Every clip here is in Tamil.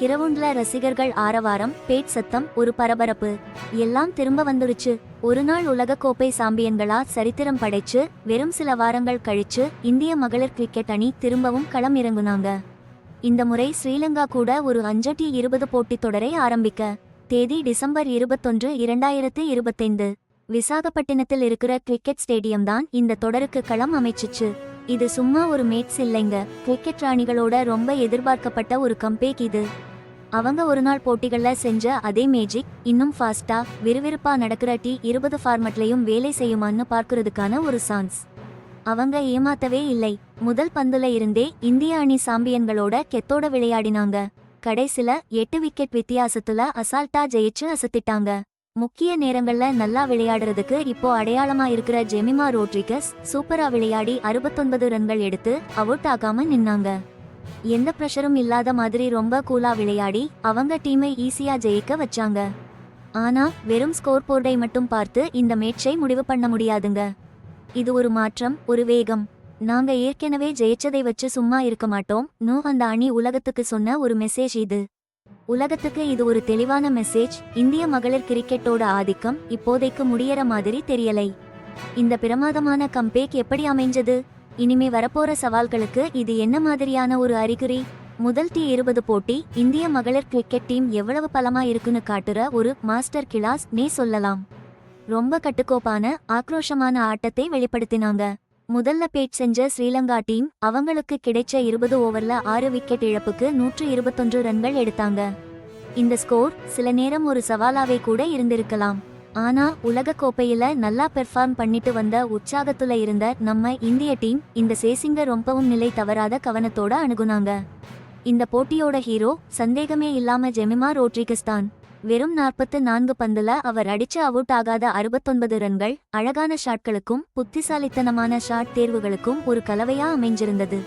கிரவுண்ட்ல ரசிகர்கள் ஆரவாரம் பேட் சத்தம் ஒரு பரபரப்பு. எல்லாம் திரும்ப வந்துருச்சு. ஒரு நாள் உலக கோப்பை சாம்பியன்களா சரித்திரம் படைச்சு வெறும் சில வாரங்கள் கழிச்சு இந்திய மகளிர் கிரிக்கெட் அணி திரும்பவும் களம் இறங்குனாங்க. இந்த முறை ஸ்ரீலங்கா கூட ஒரு அஞ்சட்டி இருபது போட்டித் தொடரை ஆரம்பிக்க. தேதி டிசம்பர் இருபத்தொன்று இரண்டாயிரத்து இருபத்தைந்து. விசாகப்பட்டினத்தில் இருக்கிற கிரிக்கெட் ஸ்டேடியம் தான் இந்த தொடருக்கு களம் அமைச்சிச்சு. இது சும்மா ஒரு மேட்ஸ் இல்லைங்க. கிரிக்கெட் ராணிகளோட ரொம்ப எதிர்பார்க்கப்பட்ட ஒரு கம்பேக் இது. அவங்க ஒரு நாள் போட்டிகள்ல செஞ்ச அதே மேஜிக் இன்னும் ஃபாஸ்டா விறுவிறுப்பா நடக்கிற டி இருபது ஃபார்மட்லயும் வேலை செய்யுமான்னு பார்க்கறதுக்கான ஒரு சான்ஸ். அவங்க ஏமாத்தவே இல்லை. முதல் பந்துல இருந்தே இந்திய அணி சாம்பியன்களோட கெத்தோட விளையாடினாங்க. கடைசில எட்டு விக்கெட் வித்தியாசத்துல அசால்ட்டா ஜெயிச்சு அசத்திட்டாங்க. முக்கிய நேரங்கள்ல நல்லா விளையாடுறதுக்கு இப்போ அடையாளமா இருக்கிற ஜெமிமா ரோட்ரிகஸ் சூப்பரா விளையாடி அறுபத்தொன்பது ரன்கள் எடுத்து அவுட் ஆகாம நின்னாங்க. எந்த ப்ரெஷரும் இல்லாத மாதிரி ரொம்ப கூலா விளையாடி அவங்க டீமை ஈஸியா ஜெயிக்க வச்சாங்க. ஆனா வெறும் ஸ்கோர் போர்டை மட்டும் பார்த்து இந்த மேட்சை முடிவு பண்ண முடியாதுங்க. இது ஒரு மாற்றம் ஒரு வேகம். நாங்க ஏற்கனவே ஜெயிச்சதை வச்சு சும்மா இருக்க மாட்டோம் நோ அந்த அணி உலகத்துக்கு சொன்ன ஒரு மெசேஜ் இது. உலகத்துக்கு இது ஒரு தெளிவான மெசேஜ் இந்திய மகளிர் கிரிக்கெட்டோட ஆதிக்கம் இப்போதைக்கு முடியற மாதிரி தெரியலை. இந்த பிரமாதமான கம்பேக் எப்படி அமைஞ்சது? இனிமே வரப்போற சவால்களுக்கு இது என்ன மாதிரியான ஒரு அறிகுறி? முதல் டி இருபது போட்டி இந்திய மகளிர் கிரிக்கெட் டீம் எவ்வளவு பலமா இருக்குன்னு காட்டுற ஒரு மாஸ்டர் கிளாஸ் நே சொல்லலாம். ரொம்ப கட்டுக்கோப்பான ஆக்ரோஷமான ஆட்டத்தை வெளிப்படுத்தினாங்க. முதல்ல பேட் செஞ்ச ஸ்ரீலங்கா டீம் அவங்களுக்கு கிடைச்ச இருபது ஓவர்ல ஆறு விக்கெட் இழப்புக்கு நூற்று இருபத்தொன்று ரன்கள் எடுத்தாங்க. இந்த ஸ்கோர் சில நேரம் ஒரு சவாலாவே கூட இருந்திருக்கலாம். ஆனா உலக கோப்பையில நல்லா பெர்ஃபார்ம் பண்ணிட்டு வந்த உற்சாகத்துல இருந்த நம்ம இந்திய டீம் இந்த சேசிங்க ரொம்பவும் நிலை தவறாத கவனத்தோட அணுகுனாங்க. இந்த போட்டியோட ஹீரோ சந்தேகமே இல்லாம ஜெமிமா ரோட்ரிகஸ் தான். வெறும் நாற்பத்து நான்கு பந்துல அவர் அடிச்சு அவுட் ஆகாத அறுபத்தொன்பது ரன்கள் அழகான ஷாட்களுக்கும் புத்திசாலித்தனமான ஷாட் தேர்வுகளுக்கும் ஒரு கலவையா அமைஞ்சிருந்தது.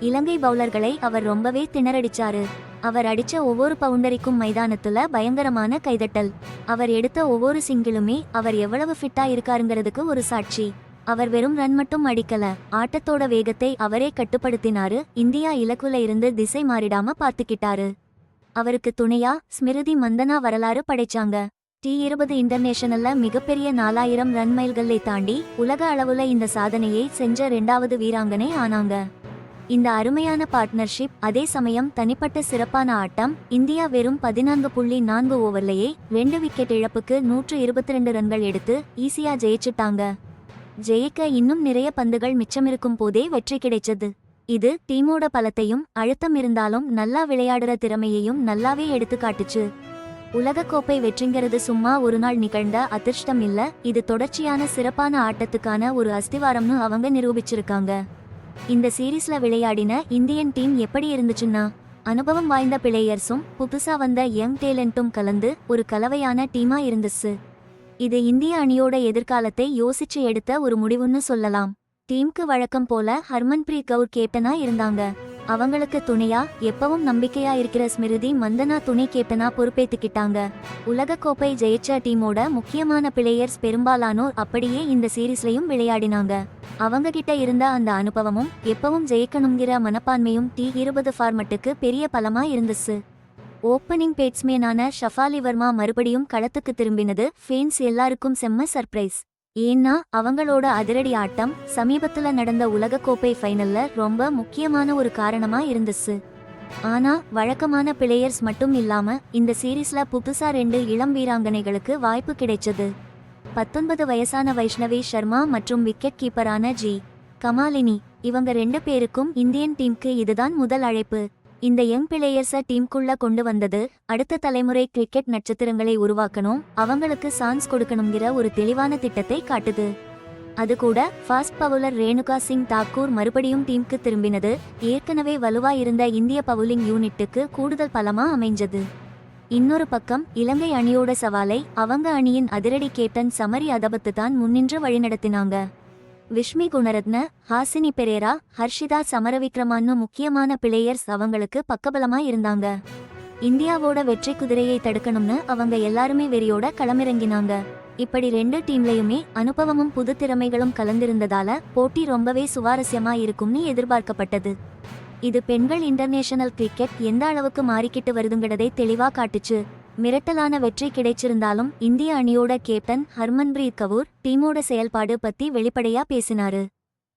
இலங்கை பவுலர்களை அவர் ரொம்பவே திணறடிச்சாரு. அவர் அடிச்ச ஒவ்வொரு பவுண்டரிக்கும் மைதானத்துல பயங்கரமான கைதட்டல். அவர் எடுத்த ஒவ்வொரு சிங்கிளுமே அவர் எவ்வளவு ஃபிட்டா இருக்காருங்கிறதுக்கு ஒரு சாட்சி. அவர் வெறும் ரன் மட்டும் அடிக்கல ஆட்டத்தோட வேகத்தை அவரே கட்டுப்படுத்தினாரு. இந்தியா இலக்குல இருந்து திசை மாறிடாம பார்த்துக்கிட்டாரு. அவருக்கு துணையா ஸ்மிருதி மந்தனா வரலாறு படைச்சாங்க. டி இருபது இன்டர்நேஷனல்ல மிகப்பெரிய நாலாயிரம் ரன் மைல்களை தாண்டி உலக அளவுல இந்த சாதனையை செஞ்ச ரெண்டாவது வீராங்கனை ஆனாங்க. இந்த அருமையான பார்ட்னர்ஷிப் அதே சமயம் தனிப்பட்ட சிறப்பான ஆட்டம் இந்தியா வெறும் பதினான்கு புள்ளி நான்கு ஓவர்லேயே ரெண்டு விக்கெட் இழப்புக்கு நூற்று இருபத்தி ரெண்டு ரன்கள் எடுத்து ஈஸியா ஜெயிச்சுட்டாங்க. ஜெயிக்க இன்னும் நிறைய பந்துகள் மிச்சமிருக்கும் போதே வெற்றி கிடைச்சது. இது டீமோட பலத்தையும் அழுத்தம் இருந்தாலும் நல்லா விளையாடுற திறமையையும் நல்லாவே எடுத்து காட்டுச்சு. உலகக்கோப்பை வெற்றிங்கிறது சும்மா ஒரு நாள் நிகழ்ந்த அதிர்ஷ்டம் இல்ல இது தொடர்ச்சியான சிறப்பான ஆட்டத்துக்கான ஒரு அஸ்திவாரம்னு அவங்க நிரூபிச்சிருக்காங்க. இந்த சீரீஸ்ல விளையாடின இந்தியன் டீம் எப்படி இருந்துச்சுன்னா அனுபவம் வாய்ந்த பிளேயர்ஸும் புதுசா வந்த யங் டேலண்ட்டும் கலந்து ஒரு கலவையான டீமா இருந்துச்சு. இது இந்திய அணியோட எதிர்காலத்தை யோசிச்சு எடுத்த ஒரு முடிவுன்னு சொல்லலாம். டீமுக்கு வழக்கம் போல ஹர்மன்பிரீத் கவுர் கேப்டனா இருந்தாங்க. அவங்களுக்கு துணையா எப்பவும் நம்பிக்கையா இருக்கிற ஸ்மிருதி மந்தனா துணை கேப்டனா பொறுப்பேத்துக்கிட்டாங்க. உலகக்கோப்பை கோப்பை ஜெயிச்ச டீமோட முக்கியமான பிளேயர்ஸ் பெரும்பாலானோர் அப்படியே இந்த சீரீஸ்லயும் விளையாடினாங்க. அவங்க கிட்ட இருந்த அந்த அனுபவமும் எப்பவும் ஜெயிக்கணுங்கிற மனப்பான்மையும் டி இருபது ஃபார்மட்டுக்கு பெரிய பலமா இருந்துச்சு. ஓப்பனிங் பேட்ஸ்மேனான ஷஃபாலி வர்மா மறுபடியும் களத்துக்கு திரும்பினது ஃபேன்ஸ் எல்லாருக்கும் செம்ம சர்ப்ரைஸ் ஏன்னா அவங்களோட அதிரடி ஆட்டம் சமீபத்துல நடந்த உலகக்கோப்பை ஃபைனல்ல ரொம்ப முக்கியமான ஒரு காரணமா இருந்துச்சு. ஆனா வழக்கமான பிளேயர்ஸ் மட்டும் இல்லாம இந்த சீரீஸ்ல புதுசா ரெண்டு இளம் வீராங்கனைகளுக்கு வாய்ப்பு கிடைச்சது. பத்தொன்பது வயசான வைஷ்ணவி சர்மா மற்றும் விக்கெட் கீப்பரான ஜி. கமாலினி இவங்க ரெண்டு பேருக்கும் இந்தியன் டீமுக்கு இதுதான் முதல் அழைப்பு. இந்த யங் பிளேயர்ஸை டீமுக்குள்ள கொண்டு வந்தது அடுத்த தலைமுறை கிரிக்கெட் நட்சத்திரங்களை உருவாக்கணும் அவங்களுக்கு சான்ஸ் கொடுக்கணுங்கிற ஒரு தெளிவான திட்டத்தை காட்டுது. அது கூட ஃபாஸ்ட் பவுலர் ரேணுகா சிங் தாக்கூர் மறுபடியும் டீமுக்கு திரும்பினது ஏற்கனவே வலுவா இருந்த இந்திய பவுலிங் யூனிட்டுக்கு கூடுதல் பலமா அமைஞ்சது. இன்னொரு பக்கம் இலங்கை அணியோட சவாலை அவங்க அணியின் அதிரடி கேப்டன் சமரி அதபத்து தான் முன்னின்று வழிநடத்தினாங்க. விஷ்மி குணரத்ன ஹாசினி பெரேரா ஹர்ஷிதா சமரவிக்ரமான்னு முக்கியமான பிளேயர்ஸ் அவங்களுக்கு பக்கபலமா இருந்தாங்க. இந்தியாவோட வெற்றி குதிரையை தடுக்கணும்னு அவங்க எல்லாருமே வெறியோட களமிறங்கினாங்க. இப்படி ரெண்டு டீம்லயுமே அனுபவமும் புது திறமைகளும் கலந்திருந்ததால போட்டி ரொம்பவே சுவாரஸ்யமா இருக்கும்னு எதிர்பார்க்கப்பட்டது. இது பெண்கள் இன்டர்நேஷனல் கிரிக்கெட் எந்த அளவுக்கு மாறிக்கிட்டு வருதுங்கிறதை தெளிவா காட்டுச்சு. மிரட்டலான வெற்றி கிடைச்சிருந்தாலும் இந்திய அணியோட கேப்டன் ஹர்மன்பிரீத் கவுர் டீமோட செயல்பாடு பத்தி வெளிப்படையா பேசினாரு.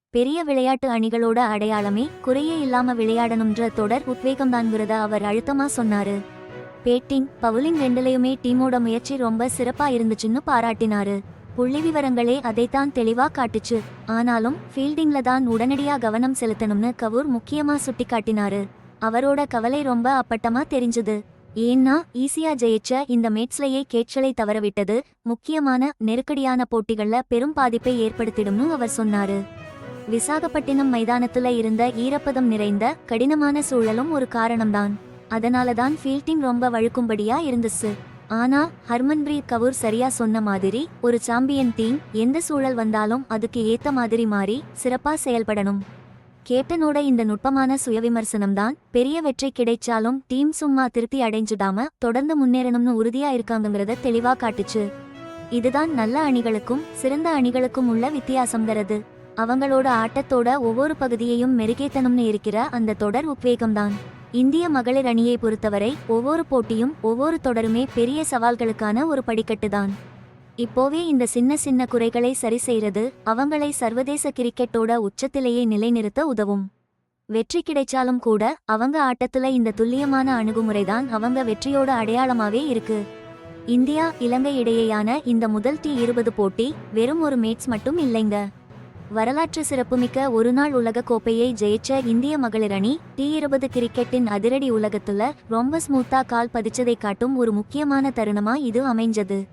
பெரிய விளையாட்டு அணிகளோட அடையாளமே குறையே இல்லாம விளையாடணும்ன்ற தொடர் உத்வேகம்தான்கிறத அவர் அழுத்தமா சொன்னாரு. பேட்டிங் பவுலிங் ரெண்டுலையுமே டீமோட முயற்சி ரொம்ப சிறப்பா இருந்துச்சுன்னு பாராட்டினாரு. புள்ளி விவரங்களே அதைத்தான் தெளிவா காட்டுச்சு. ஆனாலும் ஃபீல்டிங்ல தான் உடனடியா கவனம் செலுத்தணும்னு கவுர் முக்கியமா சுட்டிக்காட்டினாரு. அவரோட கவலை ரொம்ப அப்பட்டமா தெரிஞ்சது. ஏன்னா ஈஸியா ஜெயிச்ச இந்த மேட்ஸ்லயே கேட்சலை தவறவிட்டது முக்கியமான நெருக்கடியான போட்டிகள்ல பெரும் பாதிப்பை ஏற்படுத்திடும்னு அவர் சொன்னாரு. விசாகப்பட்டினம் மைதானத்துல இருந்த ஈரப்பதம் நிறைந்த கடினமான சூழலும் ஒரு காரணம்தான். அதனால தான் ஃபீல்டிங் ரொம்ப வழுக்கும்படியா இருந்துச்சு. ஆனா ஹர்மன்பிரீத் கவுர் சரியா சொன்ன மாதிரி ஒரு சாம்பியன் டீம் எந்த சூழல் வந்தாலும் அதுக்கு ஏத்த மாதிரி மாறி சிறப்பா செயல்படணும். கேப்டனோட இந்த நுட்பமான சுயவிமர்சனம் தான் பெரிய வெற்றி கிடைச்சாலும் டீம் சும்மா திருப்தி அடைஞ்சிடாம தொடர்ந்து முன்னேறணும்னு உறுதியா இருக்காங்கிறத தெளிவா காட்டுச்சு. இதுதான் நல்ல அணிகளுக்கும் சிறந்த அணிகளுக்கும் உள்ள வித்தியாசம்ங்கிறது அவங்களோட ஆட்டத்தோட ஒவ்வொரு பகுதியையும் மெருகேத்தணும்னு இருக்கிற அந்த தொடர் உத்வேகம்தான். இந்திய மகளிர் அணியை பொறுத்தவரை ஒவ்வொரு போட்டியும் ஒவ்வொரு தொடருமே பெரிய சவால்களுக்கான ஒரு படிக்கட்டுதான். இப்போவே இந்த சின்ன சின்ன குறைகளை சரி செய்யறது அவங்களை சர்வதேச கிரிக்கெட்டோட உச்சத்திலேயே நிலைநிறுத்த உதவும். வெற்றி கிடைச்சாலும் கூட அவங்க ஆட்டத்துல இந்த துல்லியமான அணுகுமுறைதான் அவங்க வெற்றியோட அடையாளமாவே இருக்கு. இந்தியா இலங்கை இடையேயான இந்த முதல் டி இருபது போட்டி வெறும் ஒரு மேட்ச் மட்டும் இல்லைங்க. வரலாற்று சிறப்புமிக்க ஒருநாள் உலக கோப்பையை ஜெயிச்ச இந்திய மகளிர் அணி டி இருபது கிரிக்கெட்டின் அதிரடி உலகத்துல ரொம்ப ஸ்மூத்தா கால் பதிச்சதை காட்டும் ஒரு முக்கியமான தருணமா இது அமைஞ்சது.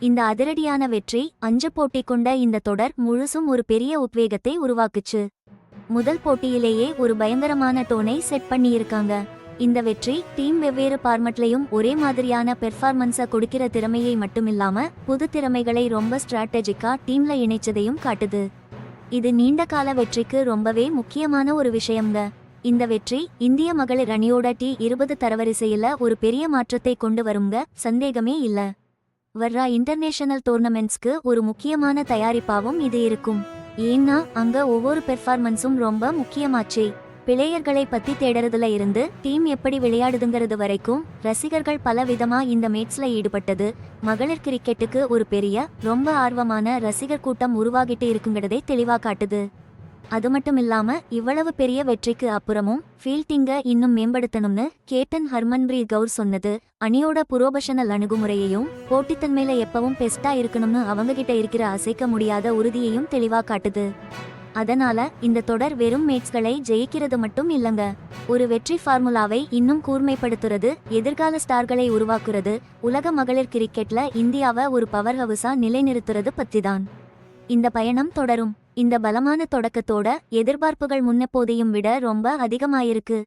இந்த அதிரடியான வெற்றி அஞ்சு போட்டி கொண்ட இந்த தொடர் முழுசும் ஒரு பெரிய உத்வேகத்தை உருவாக்குச்சு. முதல் போட்டியிலேயே ஒரு பயங்கரமான டோனை செட் பண்ணியிருக்காங்க. இந்த வெற்றி டீம் வெவ்வேறு பார்மட்லையும் ஒரே மாதிரியான பெர்ஃபார்மன்ஸை கொடுக்கிற திறமையை மட்டுமில்லாம புது திறமைகளை ரொம்ப ஸ்ட்ராட்டஜிக்கா டீம்ல இணைச்சதையும் காட்டுது. இது நீண்ட கால வெற்றிக்கு ரொம்பவே முக்கியமான ஒரு விஷயம்ங்க. இந்த வெற்றி இந்திய மகளிர் அணியோட டி இருபது தரவரிசையில ஒரு பெரிய மாற்றத்தை கொண்டு வருங்க சந்தேகமே இல்லை. வர்ற இன்டர்நேஷனல் டோர்னமெண்ட்ஸ்க்கு ஒரு முக்கியமான தயாரிப்பாகவும் இது இருக்கும். ஏன்னா அங்க ஒவ்வொரு பெர்ஃபார்மன்ஸும் ரொம்ப முக்கியமாச்சே. பிளேயர்களை பத்தி தேடுறதுல இருந்து டீம் எப்படி விளையாடுதுங்கிறது வரைக்கும் ரசிகர்கள் பல விதமா இந்த மேட்ச்ல ஈடுபட்டது. மகளிர் கிரிக்கெட்டுக்கு ஒரு பெரிய ரொம்ப ஆர்வமான ரசிகர் கூட்டம் உருவாகிட்டு இருக்குங்கிறதை தெளிவா காட்டுது. அது மட்டும் இல்லாம இவ்வளவு பெரிய வெற்றிக்கு அப்புறமும் ஃபீல்டிங்க இன்னும் மேம்படுத்தணும்னு கேப்டன் ஹர்மன்பிரீத் கவுர் சொன்னது அணியோட புரோபஷனல் அணுகுமுறையையும் போட்டித்தன்மையில எப்பவும் பெஸ்டா இருக்கணும்னு அவங்க கிட்ட இருக்கிற அசைக்க முடியாத உறுதியையும் தெளிவா காட்டுது. அதனால இந்த தொடர் வெறும் மேட்ச்களை ஜெயிக்கிறது மட்டும் இல்லங்க. ஒரு வெற்றி ஃபார்முலாவை இன்னும் கூர்மைப்படுத்துறது எதிர்கால ஸ்டார்களை உருவாக்குறது உலக மகளிர் கிரிக்கெட்ல இந்தியாவை ஒரு பவர் ஹவுஸா நிலைநிறுத்துறது பத்திதான். இந்த பயணம் தொடரும். இந்த பலமான தொடக்கத்தோட எதிர்பார்ப்புகள் முன்னெப்போதையும் விட ரொம்ப அதிகமாயிருக்கு.